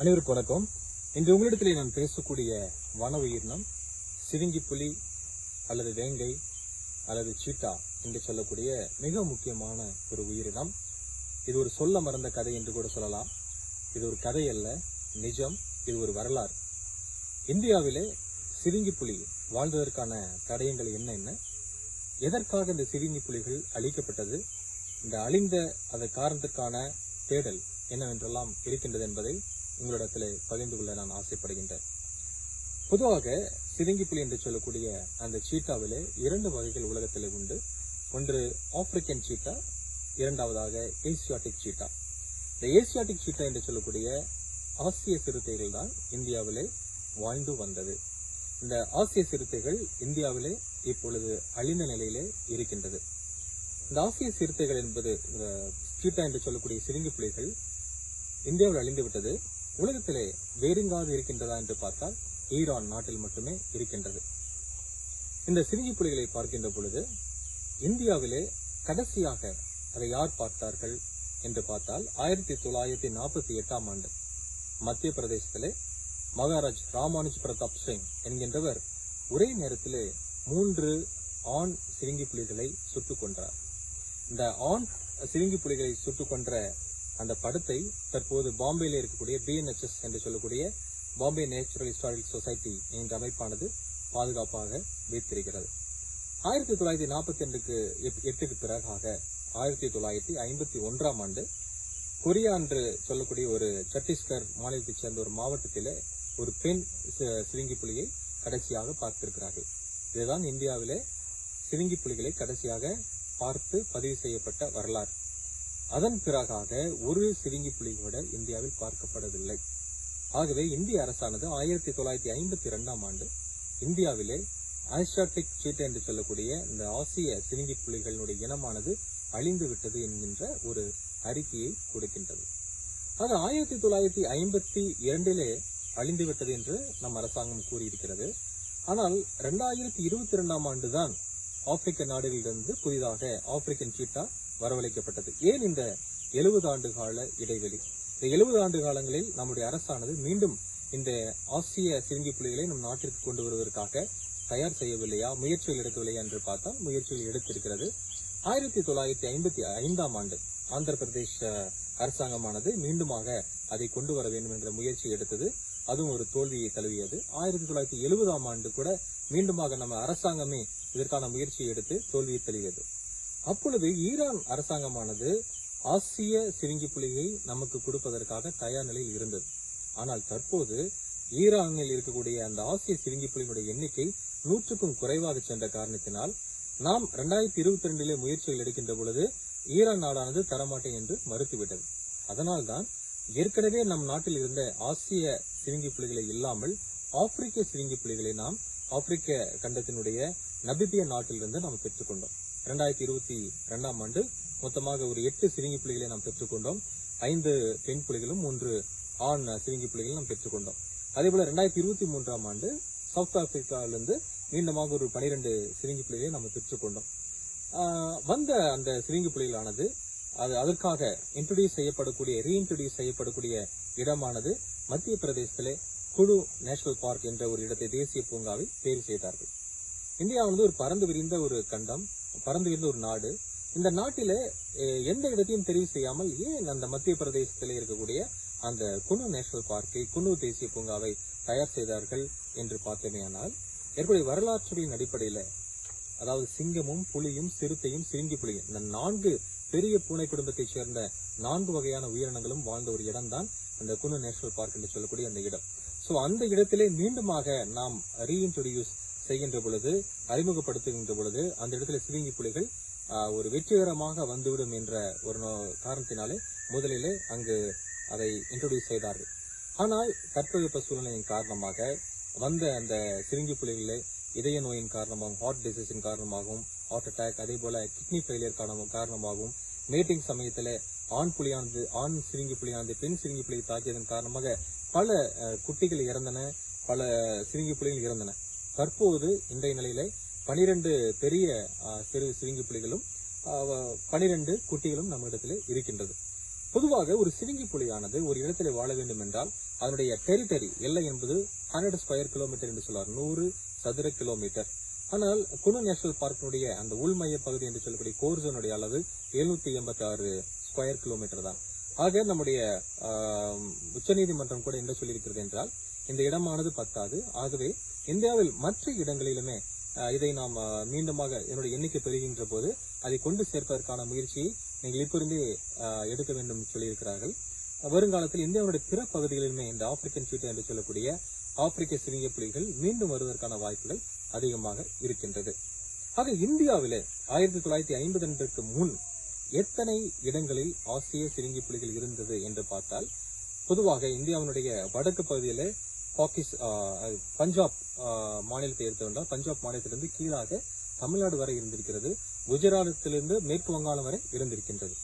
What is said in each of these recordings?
அனைவருக்கும் வணக்கம். இன்று உங்களிடத்திலே நான் பேசக்கூடிய வன உயிரினம் சிவிங்கி புலி அல்லது வேங்கை அல்லது சீட்டா என்று சொல்லக்கூடிய மிக முக்கியமான ஒரு உயிரினம். இது ஒரு சொல்ல மறந்த கதை என்று கூட சொல்லலாம். இது ஒரு கதை அல்ல நிஜம். இது ஒரு வரலாறு. இந்தியாவிலே சிவிங்கி புலி வாழ்ந்ததற்கான தடயங்கள் என்னென்ன எதற்காக இந்த சிவிங்கி புலிகள் அழிக்கப்பட்டது? இந்த அழிந்த அதன் காரணத்திற்கான தேடல் என்னவென்றெல்லாம் இருக்கின்றது என்பதை உங்களிடத்தில் பகிர்ந்து கொள்ள நான் ஆசைப்படுகின்றேன். பொதுவாக சிவிங்கி புலி என்று சொல்லக்கூடிய அந்த சீட்டாவிலே இரண்டு வகைகள் உலகத்தில் உண்டு. ஒன்று ஆப்பிரிக்கன் சீட்டா இரண்டாவதாக ஏசியாட்டிக் சீட்டா. இந்த ஏசியாட்டிக் சீட்டா என்று சொல்லக்கூடிய ஆசிய சிறுத்தைகள் தான் இந்தியாவிலே வாழ்ந்து வந்தது. இந்த ஆசிய சிறுத்தைகள் இந்தியாவிலே இப்பொழுது அழிந்த நிலையிலே இருக்கின்றது. இந்த ஆசிய சிறுத்தைகள் என்பது சீட்டா என்று சொல்லக்கூடிய சிறுங்கி புலிகள் இந்தியாவில் அழிந்து விட்டது. உலகத்திலே வேறெங்காவது இருக்கின்றதா என்று பார்த்தால் ஈரான் நாட்டில் மட்டுமே இருக்கின்றது. இந்த சிறுங்கி புலிகளை பார்க்கின்ற பொழுது இந்தியாவிலே கடைசியாக அதை யார் பார்த்தார்கள் என்று பார்த்தால் ஆயிரத்தி தொள்ளாயிரத்தி நாற்பத்தி எட்டாம் ஆண்டு மத்திய பிரதேசத்திலே மகாராஜ் ராமானுஜ் பிரதாப் சிங் என்கின்றவர் ஒரே நேரத்திலே மூன்று ஆண் சிறுங்கி புலிகளை சுட்டுக் கொன்றார். இந்த ஆண் சிறுங்கி புலிகளை சுட்டுக் கொன்ற அந்த படத்தை தற்போது பாம்பேயில் இருக்கக்கூடிய பிஎன்ஹெச்எஸ் என்று சொல்லக்கூடிய பாம்பே நேச்சுரல் ஹிஸ்டாரிக் சொசைட்டி என்ற அமைப்பானது பாதுகாப்பாக வைத்திருக்கிறது. ஆயிரத்தி தொள்ளாயிரத்தி நாற்பத்தி ரெண்டுக்கு எட்டுக்கு பிறகாக ஆயிரத்தி தொள்ளாயிரத்தி ஐம்பத்தி ஒன்றாம் ஆண்டு கொரியா என்று சொல்லக்கூடிய ஒரு சத்தீஸ்கர் மாநிலத்தைச் சேர்ந்த ஒரு மாவட்டத்திலே ஒரு பெண் சி- சிறுங்கி புலியை கடைசியாக பார்த்திருக்கிறார்கள். இதுதான் இந்தியாவிலே சிறுங்கி புலிகளை கடைசியாக பார்த்து பதிவு செய்யப்பட்ட வரலாறு. அதன் பிறகாக ஒரு சிவிங்கி புலி கூட இந்தியாவில் பார்க்கப்படவில்லை. ஆகவே இந்திய அரசானது ஆயிரத்தி தொள்ளாயிரத்தி ஐம்பத்தி இரண்டாம் ஆண்டு இந்தியாவிலே ஆசியாட்டிக் சீட்டை என்று சொல்லக்கூடிய இந்த ஆசிய சிவிங்கி புலிகளினுடைய இனமானது அழிந்து விட்டது என்கின்ற ஒரு அறிக்கையை கொடுக்கின்றது. ஆக ஆயிரத்தி தொள்ளாயிரத்தி ஐம்பத்தி இரண்டிலே அழிந்து விட்டது என்று நம் அரசாங்கம் கூறியிருக்கிறது. ஆனால் இரண்டாயிரத்தி இருபத்தி இரண்டாம் ஆண்டுதான் ஆப்பிரிக்க நாடுகளிலிருந்து புதிதாக ஆப்பிரிக்கன் சீட்டா வரவழைக்கப்பட்டது. ஏன் இந்த எழுபது ஆண்டு கால இடைவெளி? இந்த எழுபது ஆண்டு காலங்களில் நம்முடைய அரசானது மீண்டும் இந்த ஆசிய சிறுங்கி புலிகளை நம் நாட்டிற்கு கொண்டு வருவதற்காக தயார் செய்யவில்லையா? முயற்சிகள் எடுக்கவில்லையா என்று பார்த்தால் முயற்சிகள் எடுத்திருக்கிறது. ஆயிரத்தி தொள்ளாயிரத்தி ஐம்பத்தி ஐந்தாம் ஆண்டு ஆந்திர பிரதேச அரசாங்கமானது மீண்டுமாக அதை கொண்டு வர வேண்டும் என்ற முயற்சி எடுத்தது. அதுவும் ஒரு தோல்வியை தழுவியது. ஆயிரத்தி தொள்ளாயிரத்தி எழுபதாம் ஆண்டு கூட மீண்டுமாக நம்ம அரசாங்கமே இதற்கான முயற்சியை எடுத்து தோல்வியை தழுவியது. அப்பொழுது ஈரான் அரசாங்கமானது ஆசிய சிறுங்கி புலியை நமக்கு கொடுப்பதற்காக தயார் நிலையில் இருந்தது. ஆனால் தற்போது ஈரானில் இருக்கக்கூடிய அந்த ஆசிய சிறுங்கி புலியினுடைய எண்ணிக்கை நூற்றுக்கும் குறைவாக சென்ற காரணத்தினால் நாம் இரண்டாயிரத்தி இருபத்தி ரெண்டிலே முயற்சிகள் எடுக்கின்ற பொழுது ஈரான் நாடானது தரமாட்டேன் என்று மறுத்துவிட்டது. அதனால்தான் ஏற்கனவே நம் நாட்டில் இருந்த ஆசிய சிறுங்கி புலிகளை இல்லாமல் ஆப்பிரிக்க சிறுங்கி புலிகளை நாம் ஆப்பிரிக்க கண்டத்தினுடைய நபிபிய நாட்டிலிருந்து நாம் பெற்றுக்கொண்டோம். இரண்டாயிரத்தி இருபத்தி ரெண்டாம் ஆண்டு மொத்தமாக ஒரு எட்டு சிறுங்கி புலிகளை நாம் பெற்றுக்கொண்டோம். ஐந்து பெண் புலிகளும் ஒன்று ஆண் சிறுங்கி புலிகளும் நாம் பெற்றுக்கொண்டோம். அதே போல இரண்டாயிரத்தி இருபத்தி மூன்றாம் ஆண்டு சவுத் ஆப்பிரிக்காவிலிருந்து மீண்டுமாக ஒரு பனிரெண்டு சிறுங்கி புலிகளை நாம் பெற்றுக்கொண்டோம். வந்த அந்த சிறுங்கி புலிகளானது அது அதற்காக இன்ட்ரடியூஸ் செய்யப்படக்கூடிய ரீஇன்ட்ரடியூஸ் செய்யப்படக்கூடிய இடமானது மத்திய பிரதேசத்திலே குழு நேஷனல் பார்க் என்ற ஒரு இடத்தை தேசிய பூங்காவை தேர்வு செய்தார்கள். இந்தியா வந்து ஒரு பறந்து விரிந்த ஒரு கண்டம் பறந்து விரிந்த ஒரு நாடு. இந்த நாட்டில எந்த இடத்தையும் தெரிவு செய்யாமல் ஏன் அந்த மத்திய பிரதேசத்தில் இருக்கக்கூடிய அந்த குனு நேஷனல் பார்க்கை குனு தேசிய பூங்காவை தயார் செய்தார்கள் என்று பார்த்தோமேயானால் ஏற்படைய வரலாற்றுகளின் அடிப்படையில அதாவது சிங்கமும் புலியும் சிறுத்தையும் சிறுங்கி புலியும் இந்த நான்கு பெரிய பூனை குடும்பத்தைச் சேர்ந்த நான்கு வகையான உயிரினங்களும் வாழ்ந்த ஒரு இடம்தான் அந்த குனு நேஷனல் பார்க் என்று சொல்லக்கூடிய அந்த இடம். ஸோ அந்த இடத்திலே மீண்டுமாக நாம் ரீஇன்ட்ரோடியூஸ் செய்கின்ற பொழுது அறிமுகப்படுத்துகின்ற பொழுது அந்த இடத்துல சிறுங்கி புலிகள் ஆஹ், ஒரு வெற்றிகரமாக வந்துவிடும் என்ற ஒரு நோ- காரணத்தினாலே முதலிலே அங்கு அதை இன்ட்ரோடியூஸ் செய்தார்கள். ஆனால் தட்பவெப்ப சூழ்நிலையின் காரணமாக வந்த அந்த சிறுங்கி புலிகளை இதய நோயின் காரணமாகவும் ஹார்ட் டிசீஸின் காரணமாகவும் ஹார்ட் அட்டாக் அதே போல கிட்னி ஃபெயிலியர் காரணமாகவும் மேட்டிங் சமயத்துல ஆண் புலியானது ஆண் சிறுங்கி புலியானது பெண் சிறுங்கி புலியை தாக்கியதன் காரணமாக பல குட்டிகள் இறந்தன பல சிறுங்கி புலிகள் இறந்தன. தற்போது இன்றைய நிலையில பனிரெண்டு பெரிய சிறு சிவிங்கி புலிகளும் பனிரெண்டு குட்டிகளும் நம்ம இடத்துல இருக்கின்றது. பொதுவாக ஒரு சிவிங்கி புலியானது ஒரு இடத்திலே வாழ வேண்டும் என்றால் அதனுடைய டெரிட்டரி எல்லை என்பது ஹண்ட்ரட் ஸ்கொயர் கிலோமீட்டர் என்று சொல்வார். நூறு சதுர கிலோமீட்டர் ஆனால் குனு நேஷனல் பார்க்கினுடைய அந்த உள்மைய பகுதி என்று சொல்லக்கூடிய கோர்சோனுடைய அளவு எழுநூத்தி எண்பத்தி ஆறு ஸ்கொயர் கிலோமீட்டர் தான். ஆக நம்முடைய ஆஹ், உச்சநீதிமன்றம் கூட என்ன சொல்லியிருக்கிறது என்றால் இந்த இடமானது பத்தாது. ஆகவே இந்தியாவில் மற்ற இடங்களிலுமே இதை நாம் மீண்டுமாக என்னுடைய எண்ணிக்கை பெறுகின்ற போது அதை கொண்டு சேர்ப்பதற்கான முயற்சியை நீங்கள் இப்பொழுதே எடுக்க வேண்டும் சொல்லியிருக்கிறார்கள். வருங்காலத்தில் இந்தியாவுடைய பிற பகுதிகளிலுமே இந்த ஆப்பிரிக்கன் சீட்டு என்று சொல்லக்கூடிய ஆப்பிரிக்க சிறிய புலிகள் மீண்டும் வருவதற்கான வாய்ப்புகள் அதிகமாக இருக்கின்றது. ஆக இந்தியாவிலே ஆயிரத்தி தொள்ளாயிரத்தி ஐம்பது அன்றுக்கு முன் எத்தனை இடங்களில் ஆசிய சிறுங்கி புலிகள் இருந்தது என்று பார்த்தால் பொதுவாக இந்தியாவினுடைய வடக்கு பகுதியிலே பாகிஸ் பஞ்சாப் ஆஹ், மாநிலத்தை எடுத்துக்கொண்டால் பஞ்சாப் மாநிலத்திலிருந்து கீழாக தமிழ்நாடு வரை இருந்திருக்கிறது. குஜராத்திலிருந்து மேற்கு வங்காளம் வரை இருந்திருக்கின்றது.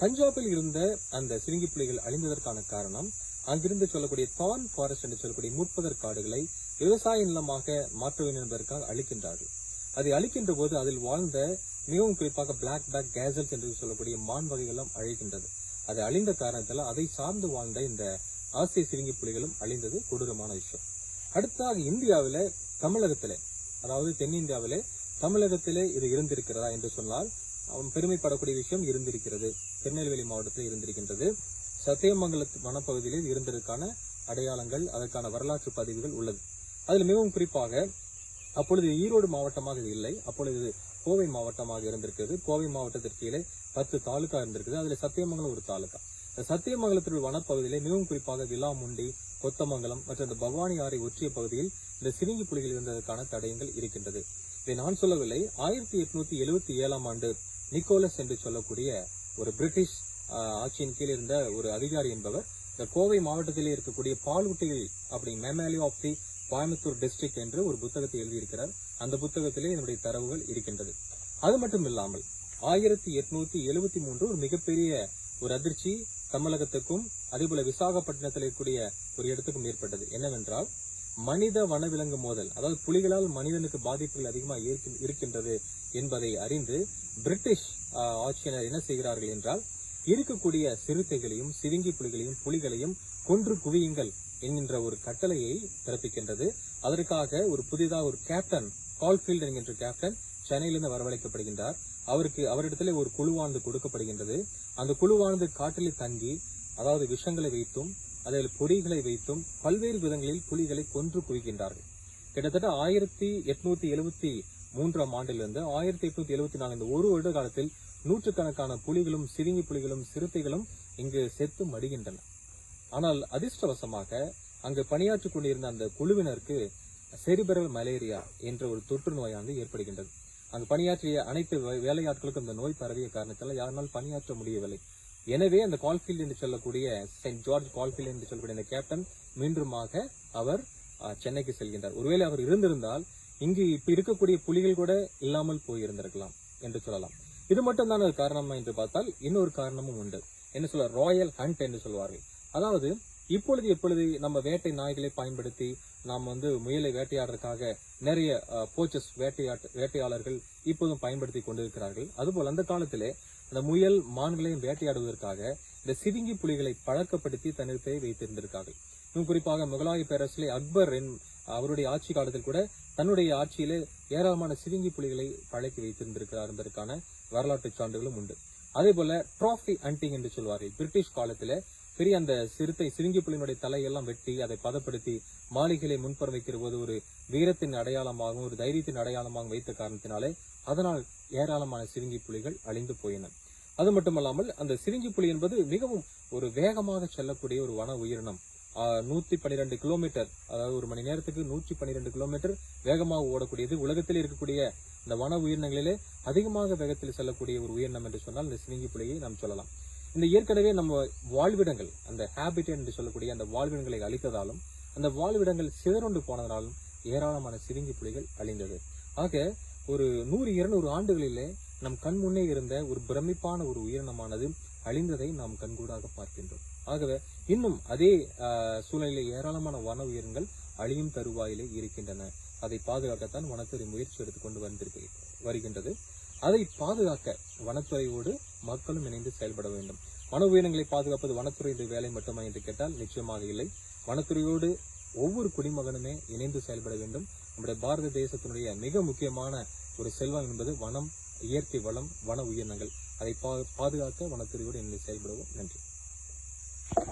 பஞ்சாபில் இருந்த அந்த சிறுங்கி புலிகள் அழிந்ததற்கான காரணம் அங்கிருந்து சொல்லக்கூடிய தான் ஃபாரஸ்ட் என்று சொல்லக்கூடிய முட்பதர் காடுகளை விவசாய நிலமாக மாற்ற வேண்டும் என்பதற்காக அழிக்கின்றார்கள். அதை அழிக்கின்ற போது அதில் வாழ்ந்த மிகவும் குறிப்பாக பிளாக் பேக் கேசல்ஸ் என்று சொல்லக்கூடிய மான் வகைகளும் அழிக்கின்றது அது அழிந்த காரணத்தில் அதை சார்ந்து வாழ்ந்த இந்த ஆசிய சிறுங்கி புலிகளும் அழிந்தது கொடூரமான விஷயம் அடுத்ததாக இந்தியாவில் தமிழகத்தில் அதாவது தென்னிந்தியாவிலே தமிழகத்திலே இது இருந்திருக்கிறதா என்று சொன்னால் அவன் பெருமைப்படக்கூடிய விஷயம் இருந்திருக்கிறது. திருநெல்வேலி மாவட்டத்தில் இருந்திருக்கின்றது. சத்தியமங்கலத்து வனப்பகுதியில் இருந்ததற்கான அடையாளங்கள் அதற்கான வரலாற்று பதிவுகள் உள்ளது. அதில் மிகவும் குறிப்பாக அப்பொழுது ஈரோடு மாவட்டமாக இது இல்லை. அப்பொழுது கோவை மாவட்டமாக இருந்திருக்கிறது. கோவை மாவட்டத்திற்கு கீழே பத்து தாலுகா இருந்திருக்குது. அதில் சத்தியமங்கலம் ஒரு தாலுகா. இந்த சத்தியமங்கலத்தில் வனப்பகுதியிலே மிகவும் குறிப்பாக விலாமுண்டி கொத்தமங்கலம் மற்றும் இந்த பவானி ஆறை ஒற்றிய பகுதியில் இந்த சிறுங்கி புலிகள் இருந்ததற்கான தடயங்கள் இருக்கின்றது. இதை நான் சொல்லவில்லை. ஆயிரத்தி எட்நூத்தி எழுபத்தி ஏழாம் ஆண்டு நிக்கோலஸ் என்று சொல்லக்கூடிய ஒரு பிரிட்டிஷ் ஆட்சியின் கீழ் இருந்த ஒரு அதிகாரி என்பவர் இந்த கோவை மாவட்டத்திலே இருக்கக்கூடிய பாலூட்டிகள் அப்படி mammals of the Coimbatore district என்று ஒரு புத்தகத்தை எழுதியிருக்கிறார். அந்த புத்தகத்திலே என்னுடைய தரவுகள் இருக்கின்றது. அது மட்டும் இல்லாமல் ஆயிரத்தி எட்நூத்தி எழுபத்தி மூன்று ஒரு மிகப்பெரிய ஒரு அதிர்ச்சி தமிழகத்துக்கும் அதேபோல விசாகப்பட்டினத்தில் இருக்கக்கூடிய ஒரு இடத்துக்கும் ஏற்பட்டது என்னவென்றால் மனித வனவிலங்கு மோதல் அதாவது புலிகளால் மனிதனுக்கு பாதிப்புகள் அதிகமாக இருக்கின்றது என்பதை அறிந்து பிரிட்டிஷ் ஆட்சியினர் என்ன செய்கிறார்கள் என்றால் இருக்கக்கூடிய சிறுத்தைகளையும் சிவிங்கி புலிகளையும் புலிகளையும் கொன்று குவியுங்கள் என்கின்ற ஒரு கட்டளையை பிறப்பிக்கின்றது. அதற்காக ஒரு புதிதாக ஒரு கேப்டன் கால்ஃபீல்டு என்கின்ற கேப்டன் சென்னையிலிருந்து வரவழைக்கப்படுகின்றார். அவருக்கு அவரிடத்திலே ஒரு குழுவானது கொடுக்கப்படுகின்றது. அந்த குழுவானது காட்டில் தங்கி அதாவது விஷங்களை வைத்தும் அதில் பொறிகளை வைத்தும் பல்வேறு விதங்களில் புலிகளை கொன்று குவிக்கின்றார்கள். கிட்டத்தட்ட ஆயிரத்தி எட்நூத்தி எழுபத்தி மூன்றாம் ஆண்டிலிருந்து ஆயிரத்தி எட்நூத்தி எழுபத்தி நாலு இந்த ஒரு வருட காலத்தில் நூற்றுக்கணக்கான புலிகளும் சிறுங்கி புலிகளும் சிறுத்தைகளும் இங்கு செத்து மடிகின்றன. ஆனால் அதிர்ஷ்டவசமாக அங்கு பணியாற்றிக் கொண்டிருந்த அந்த குழுவினருக்கு செரிபரல் மலேரியா என்ற ஒரு தொற்று நோயானது ஏற்படுகின்றது. அங்கு பணியாற்றிய அனைத்து வேலையாட்களுக்கும் இந்த நோய் பரவிய காரணத்தால் யாரால் பணியாற்ற முடியவில்லை. எனவே அந்த கால்ஃபீல்ட் என்று சொல்லக்கூடிய செயின்ட் ஜார்ஜ் கால்ஃபீல்ட் என்று சொல்லக்கூடிய அந்த கேப்டன் மீண்டுமாக அவர் சென்னைக்கு செல்கின்றார். ஒருவேளை அவர் இருந்திருந்தால் இங்கு இப்ப இருக்கக்கூடிய புலிகள் கூட இல்லாமல் போயிருந்திருக்கலாம் என்று சொல்லலாம். இது மட்டும் தான் ஒரு காரணமா என்று பார்த்தால் இன்னொரு காரணமும் உண்டு. என்ன சொல்ல ராயல் ஹண்ட் என்று சொல்வார்கள். அதாவது இப்பொழுது எப்பொழுது நம்ம வேட்டை நாய்களை பயன்படுத்தி நாம் வந்து முயலை வேட்டையாடுறதுக்காக நிறைய போச்சஸ் வேட்டையாட்டு வேட்டையாளர்கள் இப்போதும் பயன்படுத்தி கொண்டிருக்கிறார்கள். அதுபோல் அந்த காலத்திலே அந்த முயல் மான்களையும் வேட்டையாடுவதற்காக இந்த சிவிங்கி புலிகளை பழக்கப்படுத்தி தன்னிடத்தை வைத்திருந்திருக்கார்கள். இன்னும் குறிப்பாக முகலாய பேரரசிலே அக்பர் என் அவருடைய ஆட்சி காலத்தில் கூட தன்னுடைய ஆட்சியிலே ஏராளமான சிவிங்கி புலிகளை பழக்கி வைத்திருந்திருக்கிறார் என்பதற்கான வரலாற்று சான்றுகளும் உண்டு. அதே போல ட்ராஃபி ஹண்டிங் என்று சொல்வார்கள். பிரிட்டிஷ் காலத்துல பெரிய அந்த சிறுத்தை சிறுங்கி புலியினுடைய தலையெல்லாம் வெட்டி அதை பதப்படுத்தி மாளிகையை முன்புறம் வைக்கிற போது ஒரு வீரத்தின் அடையாளமாகவும் ஒரு தைரியத்தின் அடையாளமாகவும் வைத்த காரணத்தினாலே அதனால் ஏராளமான சிறுங்கி புலிகள் அழிந்து போயின. அது மட்டுமல்லாமல் அந்த சிறுங்கி புலி என்பது மிகவும் ஒரு வேகமாக செல்லக்கூடிய ஒரு வன உயிரினம். நூத்தி பன்னிரெண்டு கிலோமீட்டர் அதாவது ஒரு மணி நேரத்துக்கு நூற்றி பன்னிரெண்டு கிலோமீட்டர் வேகமாக ஓடக்கூடியது. உலகத்தில் இருக்கக்கூடிய இந்த வன உயிரினங்களிலே அதிகமாக வேகத்தில் செல்லக்கூடிய ஒரு உயிரினம் என்று சொன்னால் இந்த சிறுங்கி புலியை நாம் சொல்லலாம். இந்த ஏற்கனவே நம்ம வாழ்விடங்கள் அந்த ஹேபிட் என்று சொல்லக்கூடிய அந்த வாழ்விடங்களை அழித்ததாலும் அந்த வாழ்விடங்கள் சிதறுண்டு போனதாலும் ஏராளமான சிறுங்கி புலிகள் அழிந்தது. ஆக ஒரு நூறு இருநூறு ஆண்டுகளிலே நம் கண் முன்னே இருந்த ஒரு பிரமிப்பான ஒரு உயிரினமானது அழிந்ததை நாம் கண்கூடாக பார்க்கின்றோம். ஆகவே இன்னும் அதே ஆஹ், சூழ்நிலையில் ஏராளமான வன உயிரினங்கள் அழியும் தருவாயிலே இருக்கின்றன. அதை பாதுகாக்கத்தான் வனத்துறை முயற்சி எடுத்துக்கொண்டு வந்திருக்கு வருகின்றது. அதை பாதுகாக்க வனத்துறையோடு மக்களும் இணைந்து செயல்பட வேண்டும். வன உயிரினங்களை பாதுகாப்பது வனத்துறையுடைய வேலை மட்டுமா என்று கேட்டால் நிச்சயமாக இல்லை. வனத்துறையோடு ஒவ்வொரு குடிமகனுமே இணைந்து செயல்பட வேண்டும். நம்முடைய பாரத தேசத்தினுடைய மிக முக்கியமான ஒரு செல்வம் என்பது வனம் இயற்கை வளம் வன உயிரினங்கள். அதை பா- பாதுகாக்க வனத்துறையோடு இணைந்து செயல்படுவோம். நன்றி.